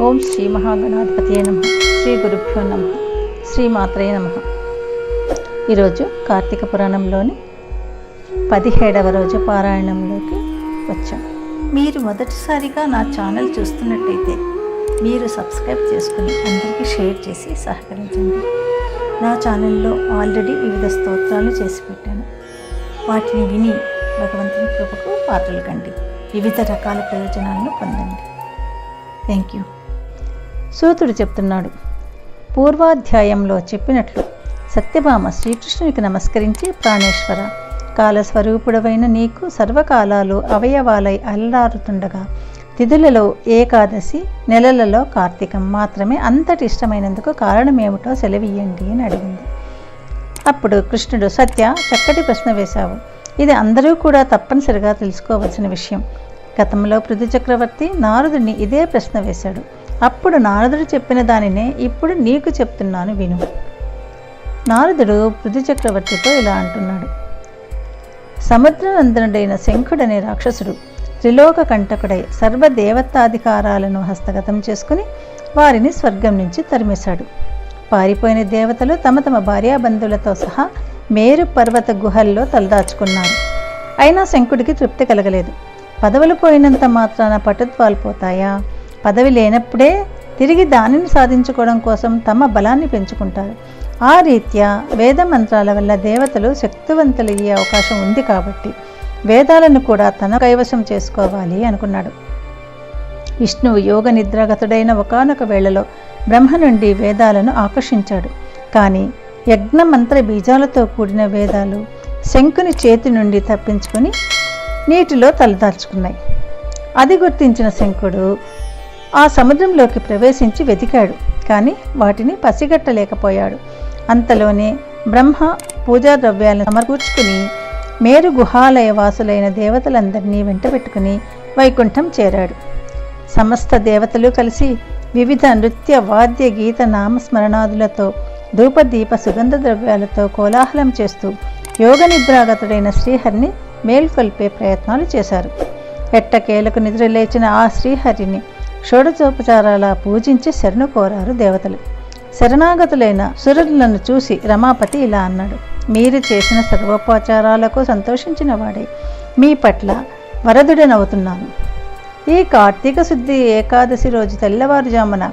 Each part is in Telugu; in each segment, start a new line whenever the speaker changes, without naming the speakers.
ఓం శ్రీ మహాగణాధిపతి నమ. శ్రీ గురుభ్యో నమ. శ్రీమాత్రే నమ. ఈరోజు కార్తీక పురాణంలోని పదిహేడవ రోజు పారాయణంలోకి వచ్చాం. మీరు మొదటిసారిగా నా ఛానల్ చూస్తున్నట్టయితే మీరు సబ్స్క్రైబ్ చేసుకుని అందరికీ షేర్ చేసి సహకరించండి. నా ఛానల్లో ఆల్రెడీ వివిధ స్తోత్రాలు చేసి పెట్టాను. వాటిని విని భగవంతుని కృపకు పాత్రలు కండి. వివిధ రకాల ప్రయోజనాలను పొందండి. Thank you. సూతుడు చెప్తున్నాడు. పూర్వాధ్యాయంలో చెప్పినట్లు సత్యభామ శ్రీకృష్ణునికి నమస్కరించి ప్రాణేశ్వర కాలస్వరూపుడవైన నీకు సర్వకాలాలు అవయవాలై అల్లారుతుండగా తిథులలో ఏకాదశి నెలలలో కార్తీకం మాత్రమే అంతటి ఇష్టమైనందుకు కారణమేమిటో సెలవియ్యండి అని అడిగింది. అప్పుడు కృష్ణుడు సత్య చక్కటి ప్రశ్న వేశావు. ఇది అందరూ కూడా తప్పనిసరిగా తెలుసుకోవలసిన విషయం. గతంలో పృథు చక్రవర్తి నారదుడిని ఇదే ప్రశ్న వేశాడు. అప్పుడు నారదుడు చెప్పిన దానినే ఇప్పుడు నీకు చెప్తున్నాను విను. నారదుడు పృథు చక్రవర్తితో ఇలా అంటున్నాడు. సముద్రనందనుడైన శంఖుడనే రాక్షసుడు త్రిలోక కంటకుడై సర్వదేవతాధికారాలను హస్తగతం చేసుకుని వారిని స్వర్గం నుంచి తరిమేశాడు. పారిపోయిన దేవతలు తమ తమ భార్యాబంధువులతో సహా మేరు పర్వత గుహల్లో తలదాచుకున్నారు. అయినా శంకుడికి తృప్తి కలగలేదు. పదవులు పోయినంత మాత్రాన పటుత్వాలు పోతాయా? పదవి లేనప్పుడే తిరిగి దానిని సాధించుకోవడం కోసం తమ బలాన్ని పెంచుకుంటారు. ఆ రీత్యా వేద మంత్రాల వల్ల దేవతలు శక్తివంతులయ్యే అవకాశం ఉంది కాబట్టి వేదాలను కూడా తన కైవశం చేసుకోవాలి అనుకున్నాడు. విష్ణువు యోగ నిద్రాగతుడైన ఒకనొక వేళలో బ్రహ్మ నుండి వేదాలను ఆకర్షించాడు. కానీ యజ్ఞ మంత్ర బీజాలతో కూడిన వేదాలు శంకుని చేతి నుండి తప్పించుకొని నీటిలో తలదాల్చుకున్నాయి. అది గుర్తించిన శంకుడు ఆ సముద్రంలోకి ప్రవేశించి వెతికాడు. కానీ వాటిని పసిగట్టలేకపోయాడు. అంతలోనే బ్రహ్మ పూజా ద్రవ్యాలను సమకూర్చుకుని మేరు గుహాలయ వాసులైన దేవతలందరినీ వెంటబెట్టుకుని వైకుంఠం చేరాడు. సమస్త దేవతలు కలిసి వివిధ నృత్య వాద్య గీత నామస్మరణాదులతో ధూపదీప సుగంధ ద్రవ్యాలతో కోలాహలం చేస్తూ యోగ నిద్రాగతుడైన శ్రీహరిని మేల్కొల్పే ప్రయత్నాలు చేశారు. ఎట్టకేలకు నిద్రలేచిన ఆ శ్రీహరిని షోడచోపచారాల పూజించి శరణు కోరారు దేవతలు. శరణాగతులైన సురులను చూసి రమాపతి ఇలా అన్నాడు మీరు చేసిన సర్వోపచారాలకు సంతోషించిన వాడే. మీ పట్ల వరదుడనవుతున్నాను. ఈ కార్తీక శుద్ధి ఏకాదశి రోజు తెల్లవారుజామున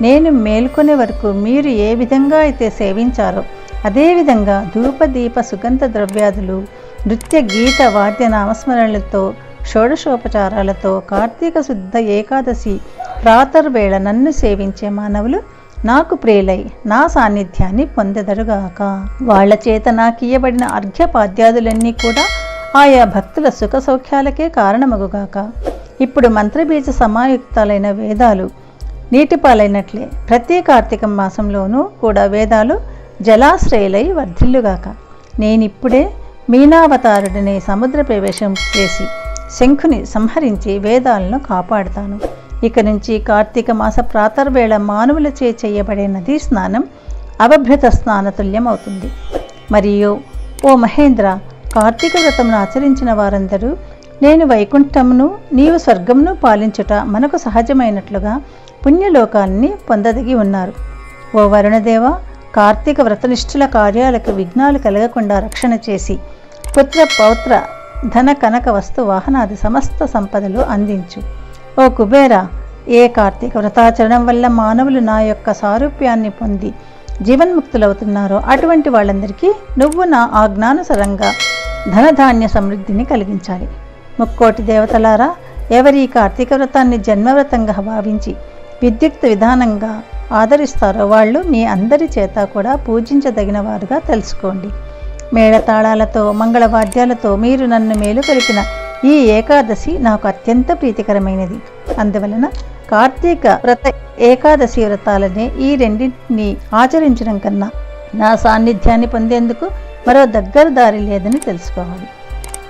నేను మేల్కొనే వరకు మీరు ఏ విధంగా అయితే సేవించారో అదేవిధంగా ధూపదీప సుగంధ ద్రవ్యాదులు నృత్య గీత వాద్య నామస్మరణలతో షోడశోపచారాలతో కార్తీక శుద్ధ ఏకాదశి ప్రాతర్వేళ నన్ను సేవించే మానవులు నాకు ప్రేలై నా సాన్నిధ్యాన్ని పొందెదరుగాక. వాళ్ళ చేత నాకియ్యబడిన అర్ఘ్యపాద్యాదులన్నీ కూడా ఆయా భక్తుల సుఖ సౌఖ్యాలకే కారణమగుగాక. ఇప్పుడు మంత్రబీజ సమాయుక్తాలైన వేదాలు నీటిపాలైనట్లే. ప్రతి కార్తీక మాసంలోనూ కూడా వేదాలు జలాశ్రయులై వర్ధిల్లుగాక. నేనిప్పుడే మీనావతారుడిని సముద్ర ప్రవేశం చేసి శంఖుని సంహరించి వేదాలను కాపాడుతాను. ఇక నుంచి కార్తీక మాస ప్రాతర్వేళ మానవులచే చేయబడే నదీ స్నానం అవభ్యత స్నానతుల్యం అవుతుంది మరియు ఓ మహేంద్ర కార్తీక వ్రతమును ఆచరించిన వారందరూ నేను వైకుంఠమును నీవు స్వర్గమును పాలించుట మనకు సహజమైనట్లుగా పుణ్యలోకాన్ని పొందదగి ఉన్నారు. ఓ వరుణదేవ కార్తీక వ్రతనిష్ఠుల కార్యాలకు విఘ్నాలు కలగకుండా రక్షణ చేసి పుత్ర పౌత్ర ధన కనక వస్తు వాహనాది సమస్త సంపదలు అందించు. ఓ కుబేర ఏ కార్తీక వ్రతాచరణం వల్ల మానవులు నా యొక్క సారూప్యాన్ని పొంది జీవన్ముక్తులవుతున్నారో అటువంటి వాళ్ళందరికీ నువ్వు నా ఆజ్ఞానుసరంగా ధనధాన్య సమృద్ధిని కలిగించాలి. ముక్కోటి దేవతలారా ఎవరి ఈ కార్తీక వ్రతాన్ని జన్మవ్రతంగా భావించి విద్యుక్త విధానంగా ఆదరిస్తారో వాళ్ళు మీ అందరి చేత కూడా పూజించదగిన వారుగా తెలుసుకోండి. మేళతాళాలతో మంగళవాద్యాలతో మీరు నన్ను మేలుకొలిపిన ఈ ఏకాదశి నాకు అత్యంత ప్రీతికరమైనది. అందువలన కార్తీక వ్రత ఏకాదశి వ్రతాలనే ఈ రెండింటిని ఆచరించడం కన్నా నా సాన్నిధ్యాన్ని పొందేందుకు మరో దగ్గర దారి లేదని తెలుసుకోవాలి.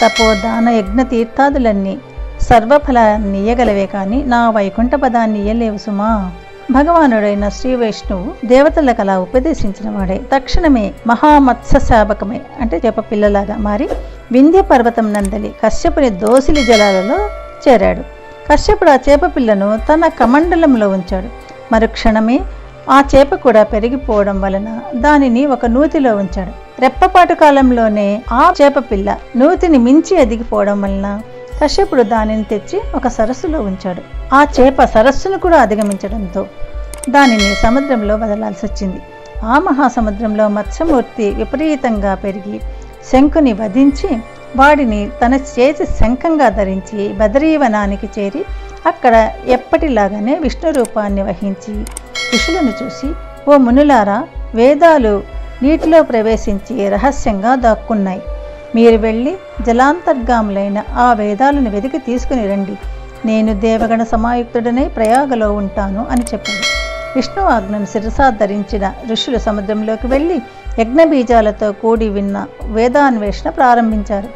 తపోదాన యజ్ఞ తీర్థాదులన్నీ సర్వఫలాన్ని ఇయ్యగలవే కానీ నా వైకుంఠ పదాన్ని ఇయ్యలేవు సుమా. భగవానుడైన శ్రీ వైష్ణువు దేవతలకు అలా ఉపదేశించిన వాడే. తక్షణమే మహామత్స్య శాపకమే అంటే చెప్ప పిల్లలాగా మారి వింధ్య పర్వతం నందలి కశ్యపుని దోసిలి జలాలలో చేరాడు. కశ్యపుడు ఆ చేప పిల్లను తన కమండలంలో ఉంచాడు. మరుక్షణమే ఆ చేప కూడా పెరిగిపోవడం వలన దానిని ఒక నూతిలో ఉంచాడు. రెప్పపాటు కాలంలోనే ఆ చేప పిల్ల నూతిని మించి ఎదిగిపోవడం వలన కశ్యపుడు దానిని తెచ్చి ఒక సరస్సులో ఉంచాడు. ఆ చేప సరస్సును కూడా అధిగమించడంతో దానిని సముద్రంలో వదలాల్సి వచ్చింది ఆ మహాసముద్రంలో మత్స్యమూర్తి విపరీతంగా పెరిగి శంకుని వధించి వాడిని తన చేతి శంఖంగా ధరించి బదరీవనానికి చేరి అక్కడ ఎప్పటిలాగానే విష్ణు రూపాన్ని వహించి ఋషులను చూసి ఓ మునులారా వేదాలు నీటిలో ప్రవేశించి రహస్యంగా దాక్కున్నాయి. మీరు వెళ్ళి జలాంతర్గాములైన ఆ వేదాలను వెతికి తీసుకుని రండి. నేను దేవగణ సమాయుక్తుడనై ప్రయాగలో ఉంటాను అని చెప్పాడు. విష్ణు ఆజ్ఞను శిరసా ధరించిన ఋషులు సముద్రంలోకి వెళ్ళి యజ్ఞబీజాలతో కూడి విన్న వేదాన్వేషణ ప్రారంభించారు.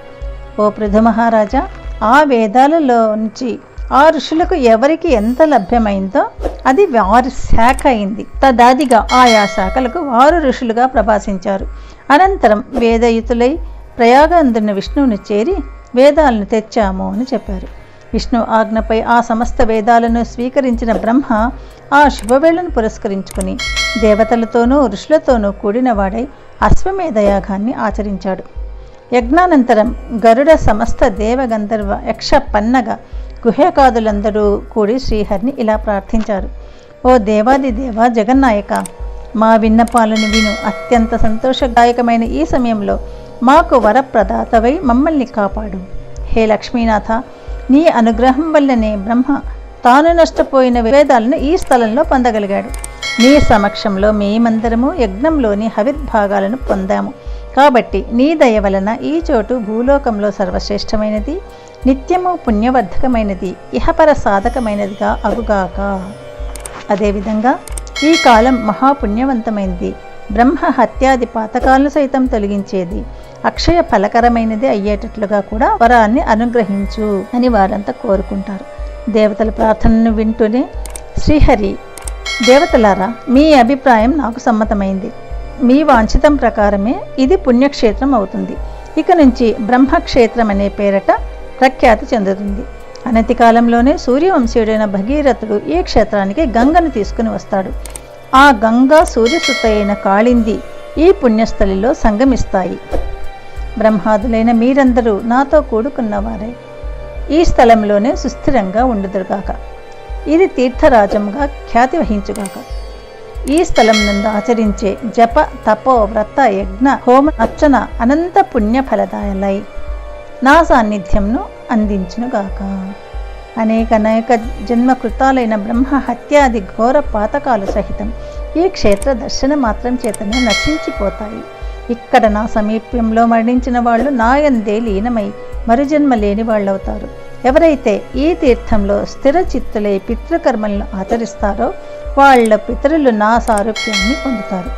ఓ పృథు మహారాజా ఆ వేదాలలో నుంచి ఆ ఋషులకు ఎవరికి ఎంత లభ్యమైందో అది వారి శాఖ అయింది. తదాదిగా ఆయా శాఖలకు వారు ఋషులుగా ప్రభాసించారు. అనంతరం వేదయుతులై ప్రయాగందున్న విష్ణువుని చేరి వేదాలను తెచ్చాము అని చెప్పారు. విష్ణు ఆజ్ఞపై ఆ సమస్త వేదాలను స్వీకరించిన బ్రహ్మ ఆ శుభవేళను పురస్కరించుకుని దేవతలతోనూ ఋషులతోనూ కూడినవాడై అశ్వమేధ యాగాన్ని ఆచరించాడు. యజ్ఞానంతరం గరుడ సమస్త దేవగంధర్వ యక్ష పన్నగ గుహ్యకాదులందరూ కూడి శ్రీహరిని ఇలా ప్రార్థించారు. ఓ దేవాది దేవ జగన్నాయక మా విన్నపాలను విను. అత్యంత సంతోషదాయకమైన ఈ సమయంలో మాకు వరప్రదాతవై మమ్మల్ని కాపాడు. హే లక్ష్మీనాథ నీ అనుగ్రహం వల్లనే బ్రహ్మ తాను నష్టపోయిన వేదాలను ఈ స్థలంలో పొందగలిగాడు. నీ సమక్షంలో మేమందరము యజ్ఞంలోని హవిర్భాగాలను పొందాము. కాబట్టి నీ దయ వలన ఈ చోటు భూలోకంలో సర్వశ్రేష్టమైనది నిత్యము పుణ్యవర్ధకమైనది ఇహపర సాధకమైనదిగా అగుగాక. అదేవిధంగా ఈ కాలం మహాపుణ్యవంతమైనది బ్రహ్మ హత్యాది పాతకాలను సైతం తొలగించేది అక్షయ ఫలకరమైనది అయ్యేటట్లుగా కూడా వరాన్ని అనుగ్రహించు అని వారంతా కోరుకుంటారు. దేవతల ప్రార్థనను వింటూనే శ్రీహరి దేవతలారా మీ అభిప్రాయం నాకు సమ్మతమైంది. మీ వాంఛితం ప్రకారమే ఇది పుణ్యక్షేత్రం అవుతుంది. ఇక నుంచి బ్రహ్మక్షేత్రం అనే పేరట ప్రఖ్యాతి చెందుతుంది. అనతి కాలంలోనే సూర్యవంశీయుడైన భగీరథుడు ఈ క్షేత్రానికి గంగను తీసుకుని వస్తాడు. ఆ గంగా సూర్యసుత అయిన కాళింది ఈ పుణ్యస్థలిలో సంగమిస్తాయి. బ్రహ్మాదులైన మీరందరూ నాతో కూడుకున్నవారే. ఈ స్థలంలోనే సుస్థిరంగా ఉండుదురుగాక. ఇది తీర్థరాజంగా ఖ్యాతి వహించుగాక. ఈ స్థలం నుండి ఆచరించే జప తపో వ్రత యజ్ఞ హోమ అర్చన అనంత పుణ్య ఫలదాయలై నా సాన్నిధ్యంను అందించునుగాక. అనేక అనేక జన్మకృతాలైన బ్రహ్మ హత్యాది ఘోర పాతకాలు సహితం ఈ క్షేత్ర దర్శన మాత్రం చేతనే నశించిపోతాయి. ఇక్కడ నా సమీప్యంలో మరణించిన వాళ్ళు నాయందే లీనమై మరుజన్మ లేని వాళ్ళవుతారు. ఎవరైతే ఈ తీర్థంలో స్థిర చిత్తులై పితృకర్మలను ఆచరిస్తారో వాళ్ళ పితరులు నా సారూప్యాన్ని పొందుతారు.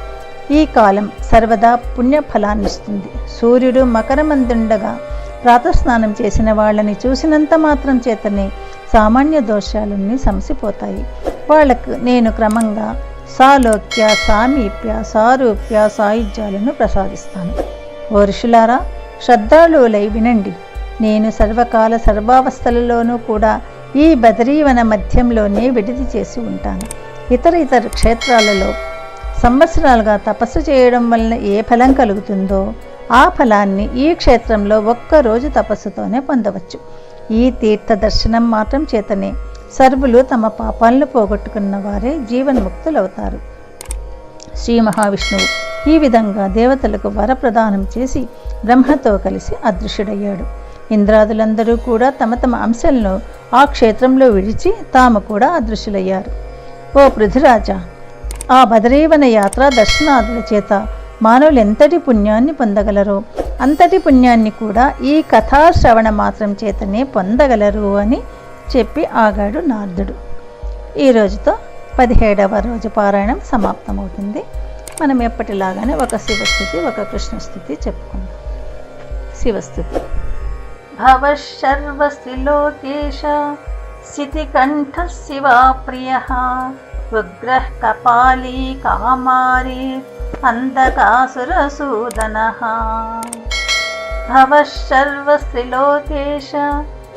ఈ కాలం సర్వదా పుణ్యఫలాన్నిస్తుంది. సూర్యుడు మకరమందుండగా ప్రాతస్నానం చేసిన వాళ్ళని చూసినంత మాత్రం చేతనే సామాన్య దోషాలన్నీ సమసిపోతాయి. వాళ్ళకు నేను క్రమంగా సాలోక్య సామీప్య సారూప్య సాయుధ్యాలను ప్రసాదిస్తాను. ఓ ఋషులారా శ్రద్ధాళువులై వినండి. నేను సర్వకాల సర్వావస్థలలోనూ కూడా ఈ బదరీవన మధ్యంలోనే విడిది చేసి ఉంటాను. ఇతర ఇతర క్షేత్రాలలో సంవత్సరాలుగా తపస్సు చేయడం వలన ఏ ఫలం కలుగుతుందో ఆ ఫలాన్ని ఈ క్షేత్రంలో ఒక్క రోజు తపస్సుతోనే పొందవచ్చు. ఈ తీర్థ దర్శనం మాత్రం చేతనే సర్వులు తమ పాపాలను పోగొట్టుకున్న వారే జీవన్ముక్తులవుతారు. శ్రీ మహావిష్ణువు ఈ విధంగా దేవతలకు వరప్రదానం చేసి బ్రహ్మతో కలిసి అదృశ్యుడయ్యాడు. ఇంద్రాదులందరూ కూడా తమ తమ అంశాలను ఆ క్షేత్రంలో విడిచి తాము కూడా అదృశ్యులయ్యారు. ఓ పృథురాజా ఆ బదరీవన యాత్ర దర్శనాదుల చేత మానవులు ఎంతటి పుణ్యాన్ని పొందగలరో అంతటి పుణ్యాన్ని కూడా ఈ కథాశ్రవణ మాత్రం చేతనే పొందగలరు అని చెప్పి ఆగాడు నారదుడు ఈ రోజుతో పదిహేడవ రోజు పారాయణం సమాప్తమవుతుంది మనం ఎప్పటిలాగానే ఒక శివస్థుతి ఒక కృష్ణస్థుతి చెప్పుకుందాం శివస్థుతి భవశర్వశిలోకేశ స్థితికంఠ శివా ప్రియ ఉగ్రః కపాలీ కామారీ अन्धकासुरसूदनः भवः सर्वस्त्रिलोकेश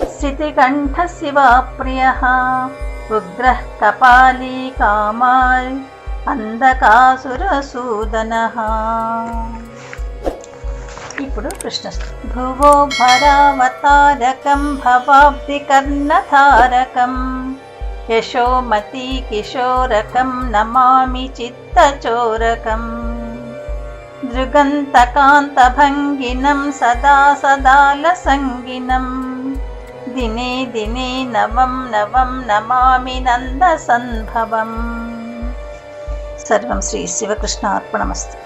స్థితికంఠ శివప్రియ ఉగ్రः కపాలీ కామాల్ అంధకాసురసూదన ఇప్పుడు కృష్ణ భువో భరావతారకం భవాబ్ది కర్ణధారకం యశోమతి కిశోరకం నమామి చిత్తచోరకం. దృగంతకాంతభంగినం సదా సదాలసంగినం దినే దినే నవం నవం నమామి నందసంభవం సర్వం శ్రీ శివకృష్ణ అర్పణమస్తు